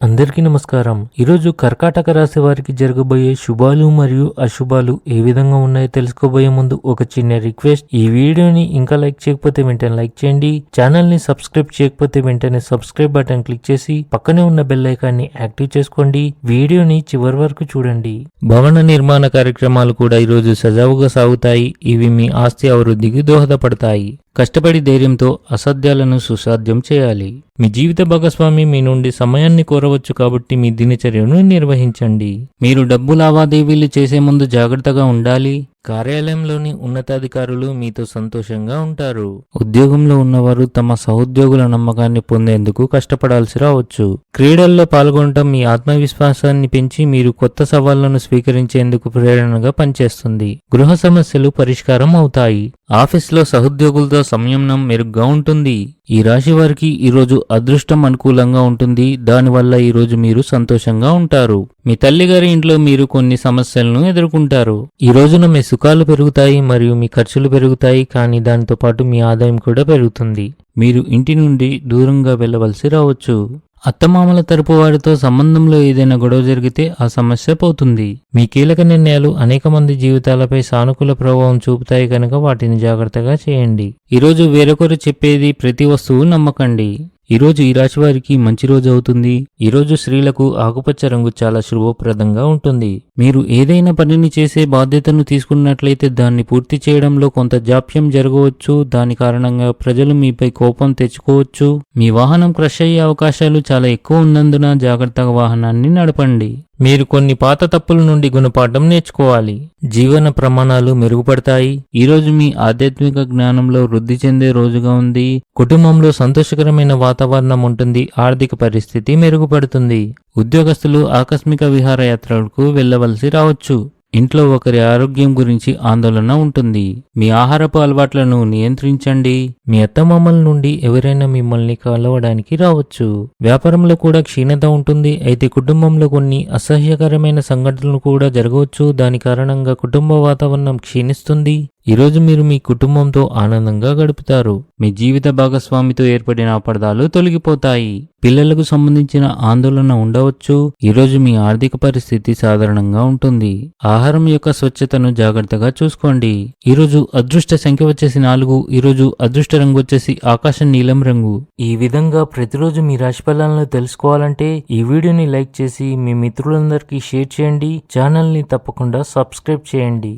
అందరికీ నమస్కారం. ఈరోజు కర్కాటక రాశి వారికి జరగబోయే శుభాలు మరియు అశుభాలు ఏ విధంగా ఉన్నాయో తెలుసుకోబోయే ముందు ఒక చిన్న రిక్వెస్ట్. ఈ వీడియోని ఇంకా లైక్ చేయకపోతే వెంటనే లైక్ చేయండి. ఛానల్ని సబ్స్క్రైబ్ చేయకపోతే వెంటనే సబ్స్క్రైబ్ బటన్ క్లిక్ చేసి పక్కనే ఉన్న బెల్ ఐకాన్ని యాక్టివ్ చేసుకోండి. వీడియోని చివరి వరకు చూడండి. భవన నిర్మాణ కార్యక్రమాలు కూడా ఈరోజు సజావుగా సాగుతాయి. ఇవి మీ ఆస్తి అభివృద్ధికి దోహదపడతాయి. కష్టపడి ధైర్యంతో అసాధ్యాలను సుసాధ్యం చేయాలి. మీ జీవిత భాగస్వామి మీ నుండి సమయాన్ని కోరవచ్చు కాబట్టి మీ దినచర్యను నిర్వహించండి. మీరు డబ్బు లావాదేవీలు చేసే ముందు జాగ్రత్తగా ఉండాలి. కార్యాలయంలోని ఉన్నతాధికారులు మీతో సంతోషంగా ఉంటారు. ఉద్యోగంలో ఉన్నవారు తమ సహోద్యోగుల నమ్మకాన్ని పొందేందుకు కష్టపడాల్సి రావచ్చు. క్రీడల్లో పాల్గొనడం మీ ఆత్మవిశ్వాసాన్ని పెంచి మీరు కొత్త సవాళ్ళను స్వీకరించేందుకు ప్రేరణగా పనిచేస్తుంది. గృహ సమస్యలు పరిష్కారం అవుతాయి. ఆఫీస్లో సహోద్యోగులతో సంయమనం మెరుగ్గా ఉంటుంది. ఈ రాశి వారికి ఈరోజు అదృష్టం అనుకూలంగా ఉంటుంది. దానివల్ల ఈరోజు మీరు సంతోషంగా ఉంటారు. మీ తల్లిగారి ఇంట్లో మీరు కొన్ని సమస్యలను ఎదుర్కొంటారు. ఈ రోజున మీ సుఖాలు పెరుగుతాయి మరియు మీ ఖర్చులు పెరుగుతాయి కానీ దానితో పాటు మీ ఆదాయం కూడా పెరుగుతుంది. మీరు ఇంటి నుండి దూరంగా వెళ్ళవలసి రావచ్చు. అత్తమామల తరపు వారితో సంబంధంలో ఏదైనా గొడవ జరిగితే ఆ సమస్య పోతుంది. మీ కీలక నిర్ణయాలు అనేక మంది జీవితాలపై సానుకూల ప్రభావం చూపుతాయి కనుక వాటిని జాగ్రత్తగా చేయండి. ఈరోజు వేరొకరు చెప్పేది ప్రతి వస్తువు నమ్మకండి. ఈరోజు ఈ రాశి వారికి మంచి రోజు అవుతుంది. ఈరోజు స్త్రీలకు ఆకుపచ్చ రంగు చాలా శుభప్రదంగా ఉంటుంది. మీరు ఏదైనా పనిని చేసే బాధ్యతను తీసుకున్నట్లయితే దాన్ని పూర్తి చేయడంలో కొంత జాప్యం జరగవచ్చు. దాని కారణంగా ప్రజలు మీపై కోపం తెచ్చుకోవచ్చు. మీ వాహనం క్రష్ అయ్యే అవకాశాలు చాలా ఎక్కువ ఉన్నందున జాగ్రత్తగా వాహనాన్ని నడపండి. మీరు కొన్ని పాత తప్పుల నుండి గుణపాఠం నేర్చుకోవాలి. జీవన ప్రమాణాలు మెరుగుపడతాయి. ఈరోజు మీ ఆధ్యాత్మిక జ్ఞానంలో వృద్ధి చెందే రోజుగా ఉంది. కుటుంబంలో సంతోషకరమైన వాతావరణం ఉంటుంది. ఆర్థిక పరిస్థితి మెరుగుపడుతుంది. ఉద్యోగస్తులు ఆకస్మిక విహారయాత్రలకు వెళ్ళవలసి రావచ్చు. ఇంట్లో ఒకరి ఆరోగ్యం గురించి ఆందోళన ఉంటుంది. మీ ఆహారపు అలవాట్లను నియంత్రించండి. మీ అత్తమామల నుండి ఎవరైనా మిమ్మల్ని కలవడానికి రావచ్చు. వ్యాపారంలో కూడా క్షీణత ఉంటుంది. అయితే కుటుంబంలో కొన్ని అసహ్యకరమైన సంఘటనలు కూడా జరగవచ్చు. దాని కారణంగా కుటుంబ వాతావరణం క్షీణిస్తుంది. ఈరోజు మీరు మీ కుటుంబంతో ఆనందంగా గడుపుతారు. మీ జీవిత భాగస్వామితో ఏర్పడిన అపర్ధాలు తొలగిపోతాయి. పిల్లలకు సంబంధించిన ఆందోళన ఉండవచ్చు. ఈరోజు మీ ఆర్థిక పరిస్థితి సాధారణంగా ఉంటుంది. ఆహారం యొక్క స్వచ్ఛతను జాగ్రత్తగా చూసుకోండి. ఈరోజు అదృష్ట సంఖ్య వచ్చేసి నాలుగు. ఈరోజు అదృష్ట రంగు వచ్చేసి ఆకాశం నీలం రంగు. ఈ విధంగా ప్రతిరోజు మీ రాశి ఫలాలను తెలుసుకోవాలంటే ఈ వీడియోని లైక్ చేసి మీ మిత్రులందరికీ షేర్ చేయండి. ఛానల్ని తప్పకుండా సబ్స్క్రైబ్ చేయండి.